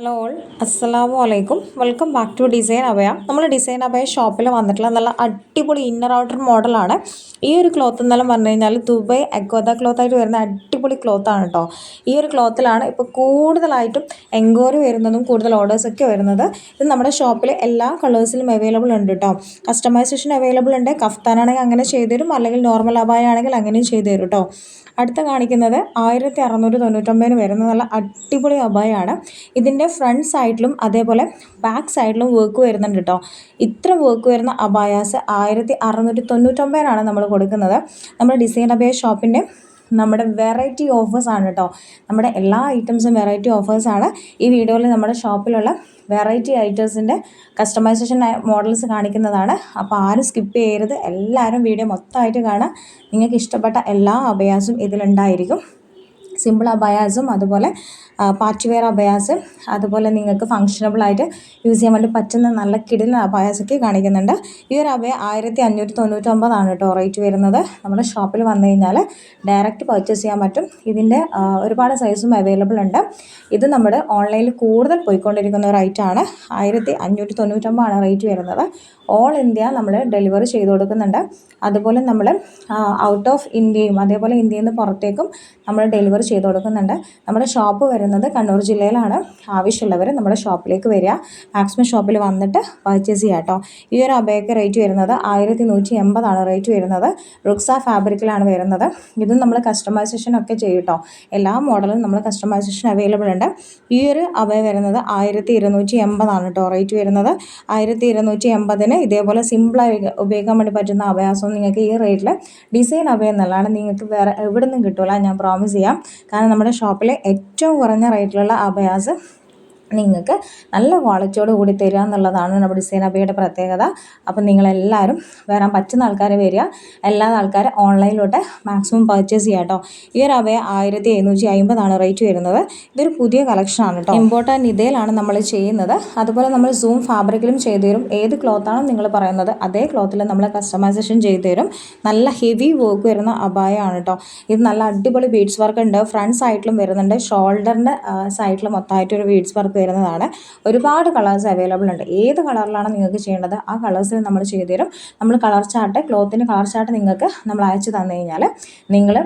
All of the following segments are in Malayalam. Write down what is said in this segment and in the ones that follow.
ഹലോ ഓൾ അസ്സലാമു അലൈക്കും welcome back to design Abhaya നമ്മൾ ഡിസൈൻ അഭയ ഷോപ്പിൽ വന്നിട്ടുള്ള നല്ല അടിപൊളി ഇന്നർ ഔട്ടർ മോഡലാണ് ഈ ഒരു ക്ലോത്ത് എന്നെല്ലാം പറഞ്ഞു കഴിഞ്ഞാൽ ദുബൈ അക്വത ക്ലോത്തായിട്ട് വരുന്ന അടിപൊളി ക്ലോത്താണ് കേട്ടോ ഈ ഒരു ക്ലോത്തിലാണ് ഇപ്പോൾ കൂടുതലായിട്ടും എൻക്വയറി വരുന്നതും കൂടുതൽ ഓർഡേഴ്സൊക്കെ വരുന്നത്. ഇത് നമ്മുടെ ഷോപ്പിൽ എല്ലാ കളേഴ്സിലും അവൈലബിൾ ഉണ്ട് കേട്ടോ കസ്റ്റമൈസേഷൻ അവൈലബിൾ ഉണ്ട്. കഫ്താനാണെങ്കിൽ അങ്ങനെ ചെയ്തു തരും. അല്ലെങ്കിൽ നോർമൽ അബായ ആണെങ്കിൽ അങ്ങനെയും ചെയ്തു തരും കേട്ടോ അടുത്ത കാണിക്കുന്നത് ആയിരത്തി അറുന്നൂറ്റി തൊണ്ണൂറ്റൊമ്പതിന് വരുന്ന നല്ല അടിപൊളി അബായാണ്. ഇതിന്റെ ഫ്രണ്ട് സൈഡിലും അതേപോലെ ബാക്ക് സൈഡിലും വർക്ക് വരുന്നുണ്ട് കേട്ടോ ഇത്ര വർക്ക് വരുന്ന അബായാസ് ആയിരത്തി അറുന്നൂറ്റി തൊണ്ണൂറ്റൊമ്പതിനാണ് നമ്മൾ കൊടുക്കുന്നത്. നമ്മുടെ ഡിസൈൻ അബയ ഷോപ്പിന്റെ നമ്മുടെ വെറൈറ്റി ഓഫേഴ്സാണ് കേട്ടോ നമ്മുടെ എല്ലാ ഐറ്റംസും വെറൈറ്റി ഓഫേഴ്സാണ് ഈ വീഡിയോയിൽ നമ്മുടെ ഷോപ്പിലുള്ള വെറൈറ്റി ഐറ്റംസിന്റെ കസ്റ്റമൈസേഷൻ മോഡൽസ് കാണിക്കുന്നതാണ്. അപ്പോൾ ആരും സ്കിപ്പ് ചെയ്യരുത്. എല്ലാവരും വീഡിയോ മൊത്തമായിട്ട് കാണാം നിങ്ങൾക്ക് ഇഷ്ടപ്പെട്ട എല്ലാ അഭയാസും ഇതിലുണ്ടായിരിക്കും. സിമ്പിൾ അബയാസും അതുപോലെ പാർട്ടി വെയർ അബയാസ് അതുപോലെ നിങ്ങൾക്ക് ഫംഗ്ഷനബിളായിട്ട് യൂസ് ചെയ്യാൻ വേണ്ടി പറ്റുന്ന നല്ല കിടിലൻ അബയാസൊക്കെ കാണിക്കുന്നുണ്ട്. ഈ ഒരു അബയ ആയിരത്തി അഞ്ഞൂറ്റി തൊണ്ണൂറ്റൊമ്പതാണ് കേട്ടോ റേറ്റ് വരുന്നത്. നമ്മുടെ ഷോപ്പിൽ വന്നു കഴിഞ്ഞാൽ ഡയറക്റ്റ് പർച്ചേസ് ചെയ്യാൻ പറ്റും. ഇതിന്റെ ഒരുപാട് സൈസും അവൈലബിൾ ഉണ്ട്. ഇത് നമ്മുടെ ഓൺലൈനിൽ കൂടുതൽ പോയിക്കൊണ്ടിരിക്കുന്ന ഒരു ഐറ്റമാണ് ആയിരത്തി അഞ്ഞൂറ്റി തൊണ്ണൂറ്റൊമ്പതാണ് റേറ്റ് വരുന്നത്. ഓൾ ഇന്ത്യ നമ്മൾ ഡെലിവറി ചെയ്ത് കൊടുക്കുന്നുണ്ട്. അതുപോലെ നമ്മൾ ഔട്ട് ഓഫ് ഇന്ത്യയും അതേപോലെ ഇന്ത്യയിൽ നിന്ന് പുറത്തേക്കും നമ്മൾ ഡെലിവറി ചെയ്ത് കൊടുക്കുന്നുണ്ട്. നമ്മുടെ ഷോപ്പ് വരുന്നത് കണ്ണൂർ ജില്ലയിലാണ്. ആവശ്യമുള്ളവർ നമ്മുടെ ഷോപ്പിലേക്ക് വരിക. മാക്സിമം ഷോപ്പിൽ വന്നിട്ട് പർച്ചേസ് ചെയ്യുക കേട്ടോ ഈ ഒരു അബയൊക്കെ റേറ്റ് വരുന്നത് ആയിരത്തി നൂറ്റി എൺപതാണ് റേറ്റ് വരുന്നത്. റുക്സ ഫാബ്രിക്കിലാണ് വരുന്നത്. ഇതും നമ്മൾ കസ്റ്റമൈസേഷൻ ഒക്കെ ചെയ്യും കേട്ടോ എല്ലാ മോഡലും നമ്മൾ കസ്റ്റമൈസേഷൻ അവൈലബിൾ ഉണ്ട്. ഈ ഒരു അബയ വരുന്നത് ആയിരത്തി ഇരുന്നൂറ്റി എൺപതാണ് കേട്ടോ റേറ്റ് വരുന്നത്. ആയിരത്തി ഇരുന്നൂറ്റി എൺപതിന് ഇതേപോലെ സിമ്പിളായി ഉപയോഗിക്കാൻ വേണ്ടി പറ്റുന്ന അഭയാസം നിങ്ങൾക്ക് ഈ റേറ്റിൽ ഡിസൈൻ അഭയം എന്നുള്ളതാണ് നിങ്ങൾക്ക് വേറെ എവിടെ നിന്നും കിട്ടില്ല ഞാൻ പ്രോമിസ് ചെയ്യാം. കാരണം നമ്മുടെ ഷോപ്പിലെ ഏറ്റവും കുറഞ്ഞ റേറ്റിലുള്ള അഭയാസ് നിങ്ങൾക്ക് നല്ല ക്വാളിറ്റിയോട് കൂടി തരിക എന്നുള്ളതാണ് നമ്മുടെ ഡിസൈൻ അബിയുടെ പ്രത്യേകത. അപ്പം നിങ്ങളെല്ലാവരും വരാൻ പറ്റുന്ന ആൾക്കാർ വരിക. എല്ലാ ആൾക്കാരും ഓൺലൈനിലോട്ട് മാക്സിമം പർച്ചേസ് ചെയ്യുക കേട്ടോ ഈ ഒരു അബയ ആയിരത്തി എഴുന്നൂറ്റി അമ്പതാണ് റേറ്റ് വരുന്നത്. ഇതൊരു പുതിയ കളക്ഷനാണ് കേട്ടോ ഇമ്പോർട്ടന്റ് ഇതേലാണ് നമ്മൾ ചെയ്യുന്നത്. അതുപോലെ നമ്മൾ സൂം ഫാബ്രിക്കിലും ചെയ്തു തരും. ഏത് ക്ലോത്താണോ നിങ്ങൾ പറയുന്നത് അതേ ക്ലോത്തിൽ നമ്മൾ കസ്റ്റമൈസേഷൻ ചെയ്തു തരും. നല്ല ഹെവി വർക്ക് വരുന്ന അബായമാണ് കേട്ടോ ഇത് നല്ല അടിപൊളി ബീഡ്സ് വർക്ക് ഉണ്ട്. ഫ്രണ്ട് സൈഡിലും വരുന്നുണ്ട്. ഷോൾഡറിന്റെ സൈഡിൽ മൊത്തമായിട്ടൊരു ബീഡ്സ് വർക്ക് വരുന്നതാണ്. ഒരുപാട് കളേഴ്സ് അവൈലബിൾ ഉണ്ട്. ഏത് കളറിലാണ് നിങ്ങൾക്ക് ചെയ്യേണ്ടത് ആ കളേഴ്സിൽ നമ്മൾ ചെയ്തു തരും. നമ്മൾ കളർ ചാർട്ട് ക്ലോത്തിന്റെ കളർ ചാർട്ട് നിങ്ങൾക്ക് നമ്മൾ അയച്ചു തന്നു കഴിഞ്ഞാൽ നിങ്ങൾ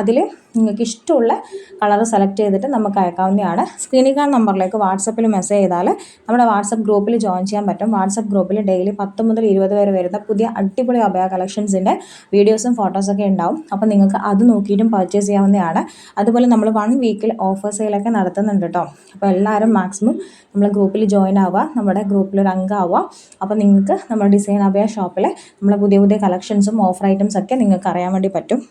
അതിൽ നിങ്ങൾക്ക് ഇഷ്ടമുള്ള കളർ സെലക്ട് ചെയ്തിട്ട് നമുക്ക് അയക്കാവുന്നതാണ്. സ്ക്രീനിൽ കാണുന്ന നമ്പറിലേക്ക് വാട്സപ്പിൽ മെസ്സേജ് ചെയ്താൽ നമ്മുടെ വാട്സപ്പ് ഗ്രൂപ്പിൽ ജോയിൻ ചെയ്യാൻ പറ്റും. വാട്സപ്പ് ഗ്രൂപ്പിൽ ഡെയിലി പത്ത് മുതൽ ഇരുപത് വരെ വരുന്ന പുതിയ അടിപൊളി അഭയ കളക്ഷൻസിന്റെ വീഡിയോസും ഫോട്ടോസൊക്കെ ഉണ്ടാവും. അപ്പോൾ നിങ്ങൾക്ക് അത് നോക്കിയിട്ടും പർച്ചേസ് ചെയ്യാവുന്നതാണ്. അതുപോലെ നമ്മൾ വൺ വീക്കിൽ ഓഫർ സെയിലൊക്കെ നടത്തുന്നുണ്ട് കേട്ടോ. അപ്പോൾ എല്ലാവരും മാക്സിമം നമ്മൾ ഗ്രൂപ്പിൽ ജോയിൻ ആവുക. നമ്മുടെ ഗ്രൂപ്പിൽ ഒരു അംഗമാവുക അപ്പോൾ നിങ്ങൾക്ക് നമ്മുടെ ഡിസൈൻ അഭയ ഷോപ്പിലെ നമ്മളെ പുതിയ പുതിയ കളക്ഷൻസും ഓഫർ ഐറ്റംസ് ഒക്കെ നിങ്ങൾക്ക് അറിയാൻ വേണ്ടി പറ്റും.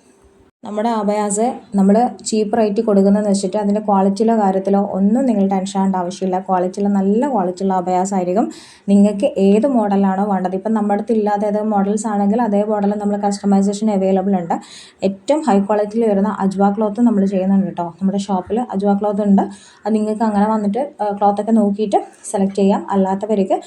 നമ്മുടെ അബയാസ് നമ്മൾ ചീപ്പ് റേറ്റ് കൊടുക്കുന്നതെന്ന് വെച്ചിട്ട് അതിന്റെ ക്വാളിറ്റിയിലോ കാര്യത്തിലോ ഒന്നും നിങ്ങൾ ടെൻഷൻ ആവേണ്ട ആവശ്യമില്ല. ക്വാളിറ്റിയിൽ നല്ല ക്വാളിറ്റിയുള്ള അബയാസ് ആയിരിക്കും. നിങ്ങൾക്ക് ഏത് മോഡലാണോ വേണ്ടത്. ഇപ്പം നമ്മുടെ അടുത്ത് ഇല്ലാത്ത ഏത് മോഡൽസ് ആണെങ്കിൽ അതേ മോഡൽ നമ്മൾ കസ്റ്റമൈസേഷൻ അവൈലബിൾ ഉണ്ട്. ഏറ്റവും ഹൈ ക്വാളിറ്റിയിൽ വരുന്ന അജ്വ ക്ലോത്ത് നമ്മൾ ചെയ്യുന്നുണ്ട് കേട്ടോ. നമ്മുടെ ഷോപ്പിൽ അജ്വാ ക്ലോത്ത് ഉണ്ട്. അത് നിങ്ങൾക്ക് അങ്ങനെ വന്നിട്ട് ക്ലോത്തൊക്കെ നോക്കിയിട്ട് സെലക്ട് ചെയ്യാം. അല്ലാത്തവർക്ക്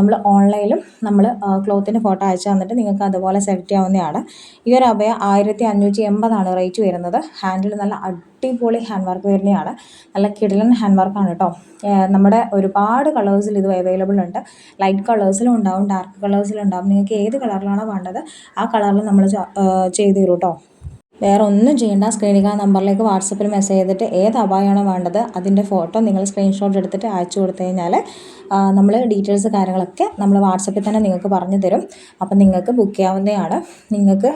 നമ്മൾ ഓൺലൈനിലും നമ്മൾ ക്ലോത്തിന്റെ ഫോട്ടോ അയച്ചു തന്നിട്ട് നിങ്ങൾക്ക് അതുപോലെ സെലക്ട് ചെയ്യാവുന്നതാണ്. ഈ ഒരു അഭയ ആയിരത്തി അഞ്ഞൂറ്റി എൺപതാണ് റേറ്റ് വരുന്നത്. ഹാൻഡിൽ നല്ല അടിപൊളി ഹാൻഡ് വർക്ക് വരുന്നതാണ് നല്ല കിടലൻ ഹാൻഡ് വർക്കാണ് കേട്ടോ നമ്മുടെ ഒരുപാട് കളേഴ്സിൽ ഇത് അവൈലബിൾ ഉണ്ട്. ലൈറ്റ് കളേഴ്സിലും ഉണ്ടാവും ഡാർക്ക് കളേഴ്സിലും ഉണ്ടാവും. നിങ്ങൾക്ക് ഏത് കളറിലാണോ വേണ്ടത് ആ കളറിൽ നമ്മൾ ചെയ്ത് തരും കേട്ടോ വേറെ ഒന്നും ചെയ്യേണ്ട. സ്ക്രീനിൽ ആ നമ്പറിലേക്ക് വാട്സപ്പിൽ മെസ്സേജ് ചെയ്തിട്ട് ഏത് അപായമാണോ വേണ്ടത് അതിന്റെ ഫോട്ടോ നിങ്ങൾ സ്ക്രീൻഷോട്ട് എടുത്തിട്ട് അയച്ചു കൊടുത്തു കഴിഞ്ഞാൽ നമ്മൾ ഡീറ്റെയിൽസ് കാര്യങ്ങളൊക്കെ നമ്മൾ വാട്സപ്പിൽ തന്നെ നിങ്ങൾക്ക് പറഞ്ഞു തരും. അപ്പം നിങ്ങൾക്ക് ബുക്ക് ചെയ്യാവുന്നതാണ്. നിങ്ങൾക്ക്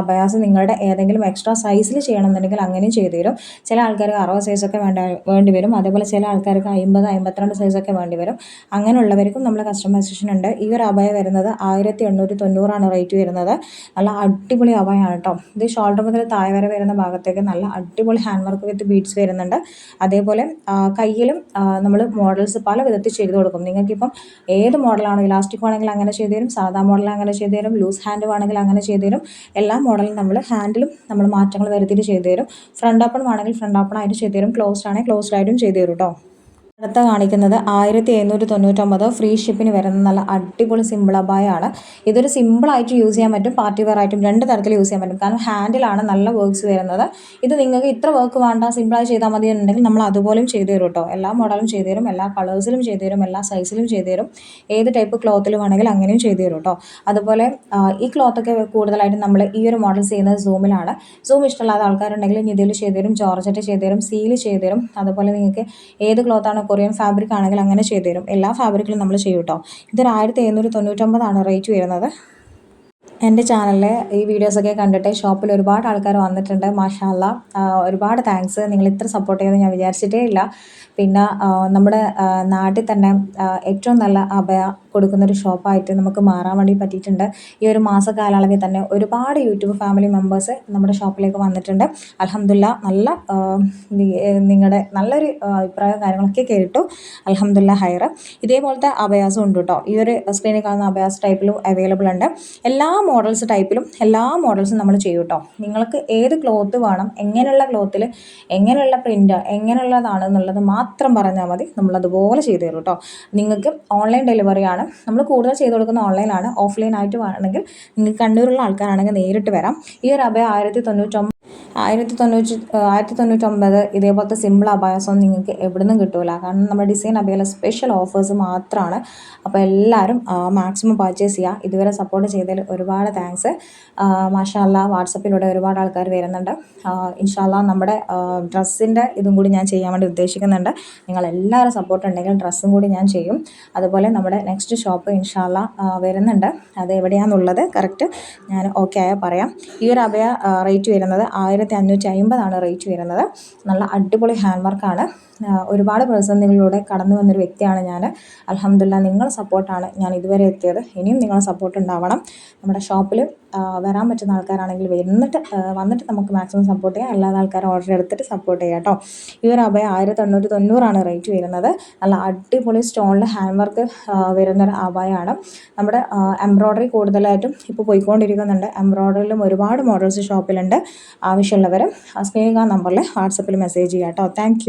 അഭയാസം നിങ്ങളുടെ ഏതെങ്കിലും എക്സ്ട്രാ സൈസിൽ ചെയ്യണമെന്നുണ്ടെങ്കിൽ അങ്ങനെയും ചെയ്തു തരും. ചില ആൾക്കാർക്ക് അറുപത് സൈസൊക്കെ വേണ്ട വേണ്ടി വരും. അതേപോലെ ചില ആൾക്കാർക്ക് അമ്പത് അമ്പത്തിരണ്ട് സൈസൊക്കെ വേണ്ടി വരും. അങ്ങനെയുള്ളവർക്കും നമ്മൾ കസ്റ്റമൈസേഷൻ ഉണ്ട്. ഈ ഒരു അഭയ വരുന്നത് ആയിരത്തി എണ്ണൂറ്റി തൊണ്ണൂറാണ് റേറ്റ് വരുന്നത്. നല്ല അടിപൊളി അഭയമാണ് കേട്ടോ ഇത് ഷോൾഡർ മുതൽ താഴെ വരെ വരുന്ന ഭാഗത്തേക്ക് നല്ല അടിപൊളി ഹാൻഡ് വർക്ക് വിത്ത് ബീഡ്സ് വരുന്നുണ്ട്. അതേപോലെ കയ്യിലും നമ്മൾ മോഡൽസ് പല വിധത്തിൽ ചെയ്ത് കൊടുക്കും. നിങ്ങൾക്കിപ്പം ഏത് മോഡലാണോ ഇലാസ്റ്റിക് ആണെങ്കിൽ അങ്ങനെ ചെയ്തു തരും സാധാ മോഡൽ അങ്ങനെ ചെയ്തു തരും ലൂസ് ഹാൻഡ് വേണമെങ്കിൽ അങ്ങനെ ചെയ്തു തരും. എല്ലാ മോഡലും നമ്മൾ ഹാൻഡിലും നമ്മൾ മാറ്റങ്ങൾ വരുത്തിയിട്ട് ചെയ്തു തരും. ഫ്രണ്ട് ഓപ്പൺ വേണമെങ്കിൽ ഫ്രണ്ട് ഓപ്പൺ ആയിട്ട് ചെയ്തു തരും. ക്ലോസ്ഡ് ആണെങ്കിൽ ക്ലോസ്ഡ് ആയിട്ടും ചെയ്തു തരും കേട്ടോ അടുത്ത കാണിക്കുന്നത് ആയിരത്തി എഴുന്നൂറ്റി തൊണ്ണൂറ്റൊമ്പത് ഫ്രീ ഷിപ്പിന് വരുന്ന നല്ല അടിപൊളി സിമ്പിൾ അബായാണ്. ഇതൊരു സിമ്പിളായിട്ട് യൂസ് ചെയ്യാൻ പറ്റും പാർട്ടി വെയർ ആയിട്ടും രണ്ട് തരത്തിൽ യൂസ് ചെയ്യാൻ പറ്റും. കാരണം ഹാൻഡിലാണ് നല്ല വർക്ക്സ് വരുന്നത്. ഇത് നിങ്ങൾക്ക് ഇത്ര വർക്ക് വേണ്ട സിമ്പിളായി ചെയ്താൽ മതി എന്നുണ്ടെങ്കിൽ നമ്മൾ അതുപോലെയും ചെയ്തു തരും കേട്ടോ എല്ലാ മോഡലും ചെയ്തു തരും എല്ലാ കളേഴ്സിലും ചെയ്തു തരും എല്ലാ സൈസിലും ചെയ്തു തരും. ഏത് ടൈപ്പ് ക്ലോത്തിൽ വേണമെങ്കിൽ അങ്ങനെയും ചെയ്തു തരും കേട്ടോ അതുപോലെ ഈ ക്ലോത്തൊക്കെ കൂടുതലായിട്ടും നമ്മൾ ഈ ഒരു മോഡൽ ചെയ്യുന്നത് സൂമിലാണ്. സൂം ഇഷ്ടമില്ലാത്ത ആൾക്കാരുണ്ടെങ്കിൽ നിതിയിൽ ചെയ്തു തരും ജോർജറ്റ് ചെയ്തു തരും സീൽ ചെയ്തു തരും. അതുപോലെ നിങ്ങൾക്ക് ഏത് ക്ലോത്താണ് കൊറിയൻ ഫാബ്രിക് ആണെങ്കിൽ അങ്ങനെ ചെയ്തു തരും എല്ലാ ഫാബ്രിക്കിലും നമ്മൾ ചെയ്യും കേട്ടോ ഇതൊരു ആയിരത്തി എഴുന്നൂറ്റി തൊണ്ണൂറ്റൊമ്പതാണ് റേറ്റ് വരുന്നത് എന്റെ ചാനലിലെ ഈ വീഡിയോസൊക്കെ കണ്ടിട്ട് ഷോപ്പിൽ ഒരുപാട് ആൾക്കാർ വന്നിട്ടുണ്ട് മാഷാല്ല ഒരുപാട് താങ്ക്സ് നിങ്ങൾ ഇത്ര സപ്പോർട്ട് ചെയ്യുമെന്ന് ഞാൻ വിചാരിച്ചിട്ടേ ഇല്ല. പിന്നെ നമ്മുടെ നാട്ടിൽ തന്നെ ഏറ്റവും നല്ല അഭയ കൊടുക്കുന്നൊരു ഷോപ്പായിട്ട് നമുക്ക് മാറാൻ വേണ്ടി പറ്റിയിട്ടുണ്ട്. ഈ ഒരു മാസ കാലയളവിൽ തന്നെ ഒരുപാട് യൂട്യൂബ് ഫാമിലി മെമ്പേഴ്സ് നമ്മുടെ ഷോപ്പിലേക്ക് വന്നിട്ടുണ്ട്. അലഹമില്ല നല്ല നിങ്ങളുടെ നല്ലൊരു അഭിപ്രായവും കാര്യങ്ങളൊക്കെ കേട്ടു. അലഹമില്ല ഹയർ ഇതേപോലത്തെ അഭയാസും ഉണ്ട് കേട്ടോ ഈ ഒരു സ്ക്രീനിൽ കാണുന്ന അഭയാസ് ടൈപ്പിലും അവൈലബിൾ ഉണ്ട്. എല്ലാ മോഡൽസ് ടൈപ്പിലും എല്ലാ മോഡൽസും നമ്മൾ ചെയ്യും കേട്ടോ നിങ്ങൾക്ക് ഏത് ക്ലോത്ത് വേണം എങ്ങനെയുള്ള ക്ലോത്തിൽ എങ്ങനെയുള്ള പ്രിന്റ് എങ്ങനെയുള്ളതാണ് എന്നുള്ളത് മാത്രം പറഞ്ഞാൽ മതി. നമ്മളതുപോലെ ചെയ്തു തരും കേട്ടോ നിങ്ങൾക്ക് ഓൺലൈൻ ഡെലിവറിയാണ് നമ്മൾ കൂടുതൽ ചെയ്ത് കൊടുക്കുന്ന ഓൺലൈനാണ് ഓഫ്ലൈൻ ആയിട്ട് വേണമെങ്കിൽ നിങ്ങൾക്ക് കണ്ണൂരുള്ള ആൾക്കാരാണെങ്കിൽ നേരിട്ട് വരാം. ഈ ഒരു അഭയ ആയിരത്തി തൊണ്ണൂറ്റൊമ്പത് ആയിരത്തി തൊണ്ണൂറ്റി ആയിരത്തി തൊണ്ണൂറ്റൊമ്പത് ഇതേപോലത്തെ സിമ്പിൾ അബായസൊന്നും നിങ്ങൾക്ക് എവിടെ നിന്നും കിട്ടില്ല കാരണം നമ്മുടെ ഡിസൈൻ അബയയിലെ സ്പെഷ്യൽ ഓഫേഴ്സ് മാത്രമാണ് അപ്പോൾ എല്ലാവരും മാക്സിമം പർച്ചേസ് ചെയ്യുക ഇതുവരെ സപ്പോർട്ട് ചെയ്തതിൽ ഒരുപാട് താങ്ക്സ് മാഷാല്ല വാട്സപ്പിലൂടെ ഒരുപാട് ആൾക്കാർ വരുന്നുണ്ട്. ഇൻഷാല്ല നമ്മുടെ ഡ്രസ്സിന്റെ ഇതും കൂടി ഞാൻ ചെയ്യാൻ വേണ്ടി ഉദ്ദേശിക്കുന്നുണ്ട്. നിങ്ങൾ നിങ്ങളെല്ലാവരും സപ്പോർട്ട് ഉണ്ടെങ്കിൽ ഡ്രസ്സും കൂടി ഞാൻ ചെയ്യും. അതുപോലെ നമ്മുടെ നെക്സ്റ്റ് ഷോപ്പ് ഇൻഷാല്ല വരുന്നുണ്ട്. അത് എവിടെയാണെന്നുള്ളത് കറക്റ്റ് ഞാൻ ഓക്കെ ആയാൽ പറയാം. ഈ ഒരു അഭയ റേറ്റ് വരുന്നത് ആയിരത്തി അഞ്ഞൂറ്റി അമ്പതാണ് റേറ്റ് വരുന്നത്. നല്ല അടിപൊളി ഹാൻഡ് വർക്കാണ് ഒരുപാട് പ്രതിസന്ധികളിലൂടെ കടന്നു വന്നൊരു വ്യക്തിയാണ് ഞാൻ അലഹമില്ല നിങ്ങളുടെ സപ്പോർട്ടാണ് ഞാൻ ഇതുവരെ എത്തിയത്. ഇനിയും നിങ്ങളുടെ സപ്പോർട്ട് ഉണ്ടാവണം. നമ്മുടെ ഷോപ്പിൽ വരാൻ പറ്റുന്ന ആൾക്കാരാണെങ്കിൽ വന്നിട്ട് വന്നിട്ട് നമുക്ക് മാക്സിമം സപ്പോർട്ട് ചെയ്യാം. അല്ലാതെ ആൾക്കാർ ഓർഡർ എടുത്തിട്ട് സപ്പോർട്ട് ചെയ്യാം കേട്ടോ. ഈ ഒരു അഭയം ആയിരത്തി എണ്ണൂറ്റി തൊണ്ണൂറാണ് റേറ്റ് വരുന്നത്. നല്ല അടിപൊളി സ്റ്റോണിൽ ഹാൻഡ് വർക്ക് വരുന്നൊരു അഭയമാണ് നമ്മുടെ എംബ്രോയ്ഡറി കൂടുതലായിട്ടും ഇപ്പോൾ പോയിക്കൊണ്ടിരിക്കുന്നുണ്ട്. എംബ്രോയ്ഡറിയിലും ഒരുപാട് മോഡൽസ് ഷോപ്പിലുണ്ട് ആവശ്യമുള്ളവർ സ്നേഹ നമ്പറിൽ വാട്സപ്പിൽ മെസ്സേജ് ചെയ്യാം കേട്ടോ. താങ്ക്